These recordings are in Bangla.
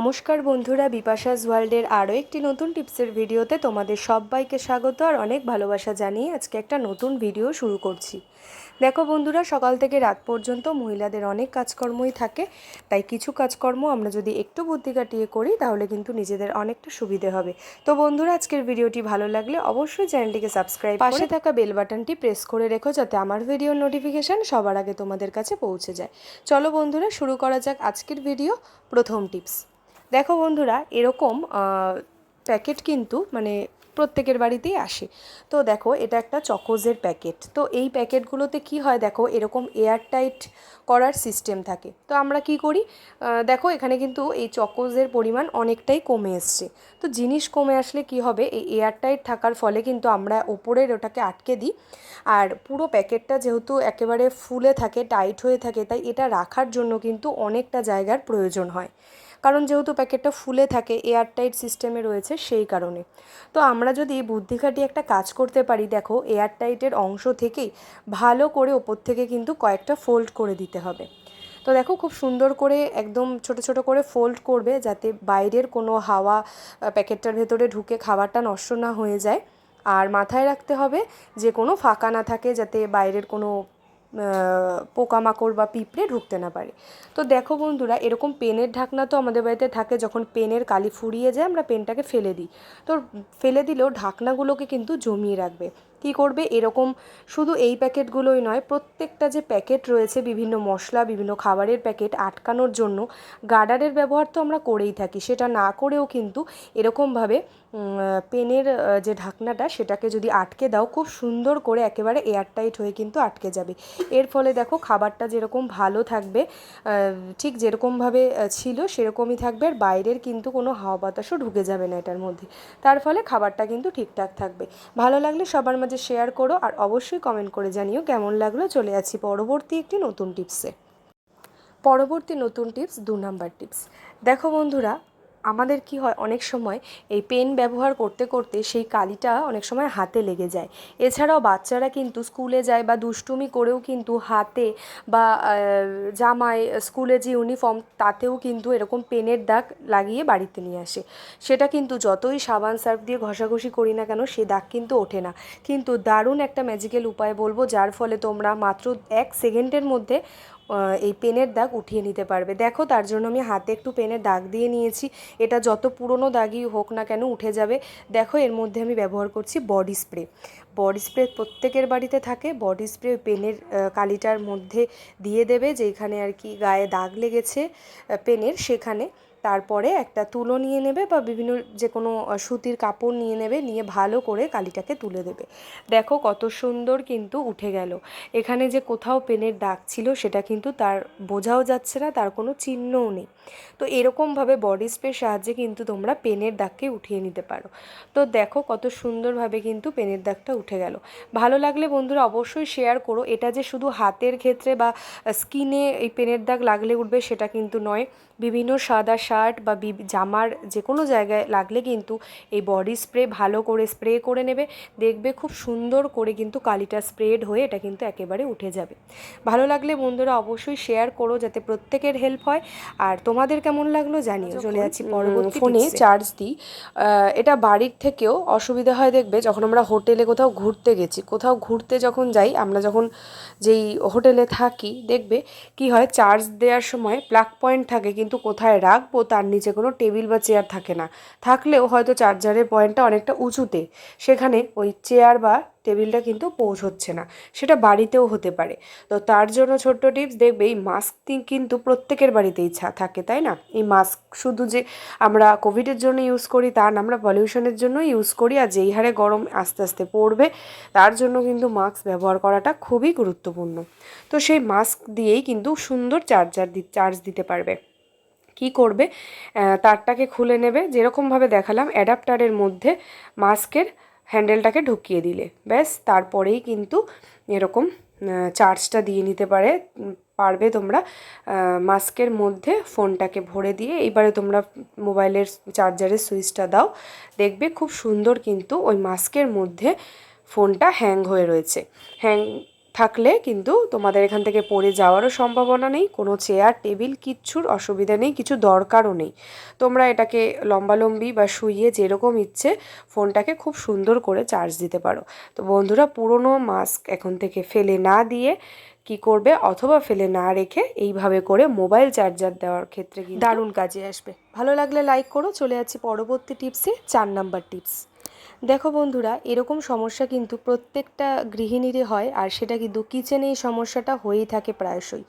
নমস্কার বন্ধুরা বিপাশাস ওয়ার্ল্ডের আরও একটি নতুন টিপসের ভিডিওতে তোমাদের সবাইকে স্বাগত আর অনেক ভালোবাসা জানিয়ে আজকে একটা নতুন ভিডিও শুরু করছি। দেখো বন্ধুরা, সকাল থেকে রাত পর্যন্ত মহিলাদের অনেক কাজকর্মই থাকে, তাই কিছু কাজকর্ম আমরা যদি একটু বুদ্ধি কাটিয়ে করি, তাহলে কিন্তু নিজেদের অনেকটা সুবিধে হবে। তো বন্ধুরা, আজকের ভিডিওটি ভালো লাগলে অবশ্যই চ্যানেলটিকে সাবস্ক্রাইব পাশে থাকা বেল বাটনটি প্রেস করে রেখো যাতে আমার ভিডিওর নোটিফিকেশান সবার আগে তোমাদের কাছে পৌঁছে যায়। চলো বন্ধুরা, শুরু করা যাক আজকের ভিডিও প্রথম টিপস। দেখো বন্ধুরা, এরকম প্যাকেট কিন্তু মানে প্রত্যেকের বাড়িতেই আসে। তো দেখো, এটা একটা চকোজের প্যাকেট। তো এই প্যাকেটগুলোতে কি হয় দেখো, এরকম এয়ারটাইট করার সিস্টেম থাকে। তো আমরা কি করি দেখো, এখানে কিন্তু এই চকোজের পরিমাণ অনেকটাই কমে এসছে। তো জিনিস কমে আসলে কি হবে, এই এয়ারটাইট থাকার ফলে কিন্তু আমরা ওপরের ওটাকে আটকে দিই। আর পুরো প্যাকেটটা যেহেতু একেবারে ফুলে থাকে, টাইট হয়ে থাকে, তাই এটা রাখার জন্য কিন্তু অনেকটা জায়গার প্রয়োজন হয়। কারণ যেহেতু প্যাকেটটা ফুলে থাকে এয়ারটাইট সিস্টেমে রয়েছে সেই কারণে। তো আমরা যদি বুদ্ধি খাটিয়ে একটা কাজ করতে পারি, দেখো এয়ারটাইটের অংশ থেকেই ভালো করে ওপর থেকে কিন্তু কয়েকটা ফোল্ড করে দিতে হবে। তো দেখো খুব সুন্দর করে একদম ছোট ছোট করে ফোল্ড করবে যাতে বাইরের কোনো হাওয়া প্যাকেটটার ভেতরে ঢুকে খাবারটা নষ্ট না হয়ে যায়। আর মাথায় রাখতে হবে যে কোনো ফাঁকা না থাকে যাতে বাইরের কোনো পোকামাকড় বা পিঁপড়ে ঢুকতে না পারে। তো দেখো বন্ধুরা, এরকম পেনের ঢাকনা তো আমাদের বাড়িতে থাকে, যখন পেনের কালি ফুরিয়ে যায়, আমরা পেনটাকে ফেলে দিই। তো ফেলে দিলেও ঢাকনাগুলোকে কিন্তু জমিয়ে রাখবে। কী করবে? এরকম শুধু এই প্যাকেটগুলোই নয়, প্রত্যেকটা যে প্যাকেট রয়েছে, বিভিন্ন মশলা, বিভিন্ন খাবারের প্যাকেট আটকানোর জন্য গার্ডারের ব্যবহার তো আমরা করেই থাকি। সেটা না করেও কিন্তু এরকমভাবে পেনের যে ঢাকনাটা, সেটাকে যদি আটকে দাও, খুব সুন্দর করে একেবারে এয়ারটাইট হয়ে কিন্তু আটকে যাবে। এর ফলে দেখো খাবারটা যেরকম ভালো থাকবে ঠিক যেরকমভাবে ছিল সেরকমই থাকবে, আর বাইরের কিন্তু কোনো হাওয়া বাতাসও ঢুকে যাবে না এটার মধ্যে। তার ফলে খাবারটা কিন্তু ঠিকঠাক থাকবে। ভালো লাগলে সবার মাঝে শেয়ার করো আর অবশ্যই কমেন্ট করে জানিও কেমন লাগল। চলে আসি পরবর্তী একটি নতুন টিপসে পরবর্তী নতুন টিপস দু নাম্বার টিপস দেখো বন্ধুরা আমাদের কি হয়, অনেক সময় এই পেন ব্যবহার করতে করতে সেই কালিটা অনেক সময় হাতে লেগে যায়। এছাড়াও বাচ্চারা কিন্তু স্কুলে যায় বা দুষ্টুমি করেও কিন্তু হাতে বা জামায় স্কুলে যে ইউনিফর্ম তাতেও কিন্তু এরকম পেনের দাগ লাগিয়ে বাড়িতে নিয়ে আসে। সেটা কিন্তু যতই সাবান, সার্ফ দিয়ে ঘষাঘষি করি না কেন সে দাগ কিন্তু ওঠে না। কিন্তু দারুণ একটা ম্যাজিক্যাল উপায় বলব, যার ফলে তোমরা মাত্র এক সেকেন্ডের মধ্যে এই পেনের দাগ উঠিয়ে নিতে পারবে। দেখো, তার জন্য আমি হাতে একটু পেনের দাগ দিয়ে নিয়েছি। এটা যত পুরনো দাগই হোক না কেন উঠে যাবে। দেখো, এর মধ্যে আমি ব্যবহার করছি বডি স্প্রে। বডি স্প্রে প্রত্যেকের বাড়িতে থাকে। বডি স্প্রে পেনের কালিটার মধ্যে দিয়ে দেবে যেখানে আর কি গায়ে দাগ লেগেছে পেনের সেখানে। তারপরে একটা তুলো নিয়ে নেবে বা বিভিন্ন যে কোনো সুতির কাপড় নিয়ে নেবে, নিয়ে ভালো করে কালিটাকে তুলে দেবে। দেখো কত সুন্দর কিন্তু উঠে গেল। এখানে যে কোথাও পেনের দাগ ছিল, সেটা কিন্তু তার বোঝাও যাচ্ছে না, তার কোনো চিহ্নও নেই। তো এরকমভাবে বডি স্প্রে সাহায্যে কিন্তু তোমরা পেনের দাগকে উঠিয়ে নিতে পারো। তো দেখো কত সুন্দরভাবে কিন্তু পেনের দাগটা উঠে গেল। ভালো লাগলে বন্ধুরা অবশ্যই শেয়ার করো। এটা যে শুধু হাতের ক্ষেত্রে বা স্কিনে এই পেনের দাগ লাগলে উঠবে সেটা কিন্তু নয়। বিভিন্ন সাদা শার্ট বা জামার যে কোনো জায়গায় লাগলে কিন্তু এই বডি স্প্রে ভালো করে স্প্রে করে নেবে। দেখবে খুব সুন্দর করে কিন্তু কালিটা স্প্রেড হয়ে এটা কিন্তু একেবারে উঠে যাবে। ভালো লাগলে বন্ধুরা অবশ্যই শেয়ার করো যাতে প্রত্যেকের হেল্প হয়। আর তোমাদের কেমন লাগল জানিও। চলে যাচ্ছি পরবর্তী ফোনে চার্জ দিই। এটা বাড়ির থেকেও অসুবিধা হয় দেখবে। যখন আমরা হোটেলে কোথাও ঘুরতে গেছি কোথাও ঘুরতে যখন যাই আমরা যখন যেই হোটেলে থাকি দেখবে কি হয়? চার্জ দেওয়ার সময় প্লাগ পয়েন্ট থাকে কিন্তু কোথায় রাখব তার নিচে কোনো টেবিল বা চেয়ার থাকে না। থাকলেও হয়তো চার্জারের পয়েন্টটা অনেকটা উঁচুতে। সেখানে ওই চেয়ার বা টেবিলটা কিন্তু পৌঁছচ্ছে না। সেটা বাড়িতেও হতে পারে। তো তার জন্য ছোট্ট টিপস দেখবে এই মাস্ক কিন্তু প্রত্যেকের বাড়িতেই থাকে, তাই না? এই মাস্ক শুধু যে আমরা কোভিডের জন্য ইউজ করি তা না, আমরা পলিউশনের জন্য ইউজ করি আর যেই হারে গরম আস্তে আস্তে পড়বে, তার জন্য কিন্তু মাস্ক ব্যবহার করাটা খুবই গুরুত্বপূর্ণ। তো সেই মাস্ক দিয়েই কিন্তু সুন্দর চার্জার চার্জ দিতে পারবে। কি করবে তারটাকে খুলে নেবে। যেরকমভাবে দেখালাম, অ্যাডাপ্টারের মধ্যে মাস্কের হ্যান্ডেলটাকে ঢুকিয়ে দিলে। ব্যাস, তারপরেই কিন্তু এরকম চার্জটা দিয়ে নিতে পারে। পারবে তোমরা মাস্কের মধ্যে ফোনটাকে ভরে দিয়ে। এইবারে তোমরা মোবাইলের চার্জারের সুইচটা দাও। দেখবে খুব সুন্দর কিন্তু ওই মাস্কের মধ্যে ফোনটা হ্যাং হয়ে রয়েছে। হ্যাং থাকলে কিন্তু তোমাদের এখান থেকে পড়ে যাওয়ারও সম্ভাবনা নেই, কোনো চেয়ার টেবিল কিচ্ছুর অসুবিধা নেই, কিছু দরকারও নেই। তোমরা এটাকে লম্বালম্বি বা শুইয়ে যেরকম ইচ্ছে ফোনটাকে খুব সুন্দর করে চার্জ দিতে পারো। তো বন্ধুরা, পুরনো মাস্ক এখন থেকে ফেলে না দিয়ে কি করবে? অথবা ফেলে না রেখে এইভাবে করে মোবাইল চার্জার দেওয়ার ক্ষেত্রে দারুণ কাজে আসবে। ভালো লাগলে লাইক করো, চলে যাচ্ছি পরবর্তী টিপসে চার নাম্বার টিপস দেখো বন্ধুরা, এরকম সমস্যা কিন্তু প্রত্যেকটা গৃহিণীরই হয় আর সেটা কিন্তু কিচেনে এই সমস্যাটা হয়েই থাকে প্রায়শই।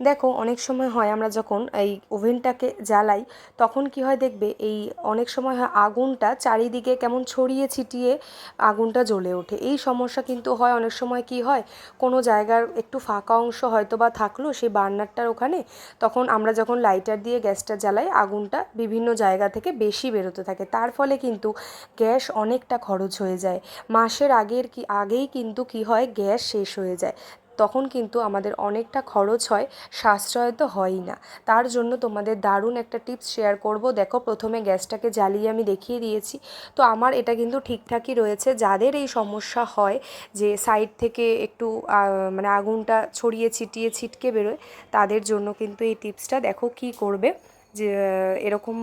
দেখো, অনেক সময় হয় আমরা যখন এই ওভেনটাকে জ্বালাই, তখন কি হয় দেখবে, এই অনেক সময় হয় আগুনটা চারিদিকে কেমন ছড়িয়ে ছিটিয়ে আগুনটা জ্বলে ওঠে। এই সমস্যা কিন্তু হয়, অনেক সময় কি হয়, কোনো জায়গার একটু ফাঁকা অংশ হয়তো বা থাকল সেই বার্নারটার ওখানে, তখন আমরা যখন লাইটার দিয়ে গ্যাসটা জ্বালাই, আগুনটা বিভিন্ন জায়গা থেকে বেশি বেরোতে থাকে। তার ফলে কিন্তু গ্যাস অনেকটা খরচ হয়ে যায়। মাসের আগের কি, আগেই কিন্তু কি হয়, গ্যাস শেষ হয়ে যায়। তখন কিন্তু আমাদের অনেকটা খরচ হয়, সাশ্রয় তো হয়ই না। তার জন্য তোমাদের দারুণ একটা টিপস শেয়ার করব। দেখো, প্রথমে গ্যাসটাকে জ্বালিয়ে আমি দেখিয়ে দিয়েছি। তো আমার এটা কিন্তু ঠিকঠাকই রয়েছে। যাদের এই সমস্যা হয়, যে সাইড থেকে একটু মানে আগুনটা ছড়িয়ে ছিটিয়ে ছিটকে বেরোয়, তাদের জন্য কিন্তু এই টিপসটা দেখো কি করবে। যে, এরকম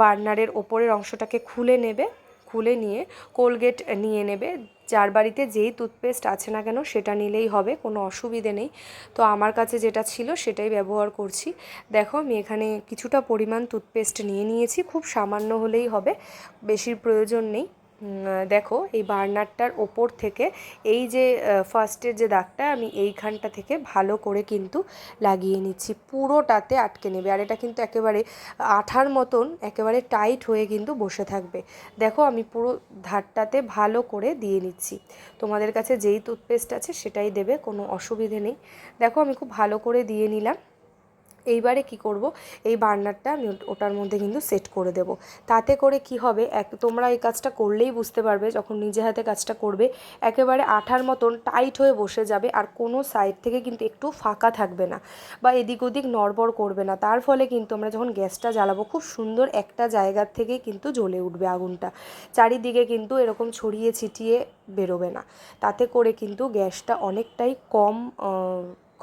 বার্নারের ওপরের অংশটাকে খুলে নেবে। খুলে নিয়ে কোলগেট নিয়ে নেবে। যার বাড়িতে যেই টুথপেস্ট আছে না কেন সেটা নিলেই হবে, কোনো অসুবিধে নেই। তো আমার কাছে যেটা ছিল সেটাই ব্যবহার করছি। দেখো আমি এখানে কিছুটা পরিমাণ টুথপেস্ট নিয়ে নিয়েছি, খুব সামান্য হলেই হবে, বেশির প্রয়োজন নেই। দেখো, এই বার্নারটার ওপর থেকে এই যে ফার্স্টের যে দাগটা, আমি এইখানটা থেকে ভালো করে কিন্তু লাগিয়ে নিচ্ছি। পুরোটাতে আটকে নেবে। আর এটা কিন্তু একেবারে আঠার মতন, একেবারে টাইট হয়ে কিন্তু বসে থাকবে। দেখো, আমি পুরো ধারটাতে ভালো করে দিয়ে নিচ্ছি। তোমাদের কাছে যেই টুথপেস্ট আছে, সেটাই দেবে, কোনো অসুবিধে নেই। দেখো, আমি খুব ভালো করে দিয়ে নিলাম। এইবারে কি করব? এই বার্নারটা আমি ওটার মধ্যে কিন্তু সেট করে দেব। তাতে করে কি হবে? এক, তোমরা এই কাজটা করলেই বুঝতে পারবে যখন নিজে হাতে কাজটা করবে, একেবারে আঠার মতন টাইট হয়ে বসে যাবে আর কোনো সাইড থেকে কিন্তু একটু ফাঁকা থাকবে না বা এদিক ওদিক নড়বড় করবে না। তার ফলে কিন্তু আমরা যখন গ্যাসটা জ্বালাবো, খুব সুন্দর একটা জায়গার থেকেই কিন্তু জ্বলে উঠবে আগুনটা। চারিদিকে কিন্তু এরকম ছড়িয়ে ছিটিয়ে বেরোবে না। তাতে করে কিন্তু গ্যাসটা অনেকটাই কম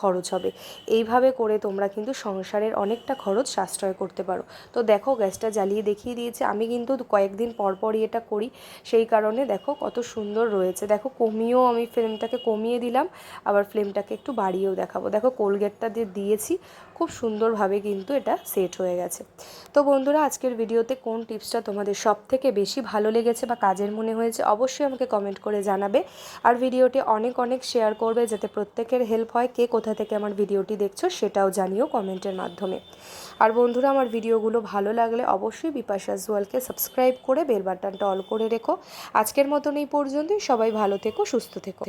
খরচ হবে। এইভাবে করে তোমরা কিন্তু সংসারের অনেকটা খরচ সাশ্রয় করতে পারো। তো দেখো, গ্যাসটা জ্বালিয়ে দেখিয়ে দিয়েছে। আমি কিন্তু কয়েকদিন পর পরই এটা করি। সেই কারণে দেখো কত সুন্দর রয়েছে। দেখো, কমিয়েও আমি ফ্লেমটাকে কমিয়ে দিলাম। আবার ফ্লেমটাকে একটু বাড়িয়েও দেখাবো। দেখো, কোলগেটটা দিয়ে দিয়েছি, খুব সুন্দরভাবে কিন্তু এটা সেট হয়ে গেছে। তো বন্ধুরা, আজকের ভিডিওতে কোন টিপসটা তোমাদের সব থেকে বেশি ভালো লেগেছে বা কাজের মনে হয়েছে, অবশ্যই আমাকে কমেন্ট করে জানাবে। আর ভিডিওটি অনেক অনেক শেয়ার করবে, যাতে প্রত্যেকের হেল্প হয়, কে কোথা থেকে আমার ভিডিওটি দেখছ, সেটাও জানিও কমেন্টের মাধ্যমে। আর বন্ধুরা, আমার ভিডিওগুলো ভালো লাগলে অবশ্যই বিপাশা জুয়ালকে সাবস্ক্রাইব করে বেল বাটনটা অল করে রেখো। আজকের মতন এই পর্যন্তই, সবাই ভালো থেকো, সুস্থ থেকো।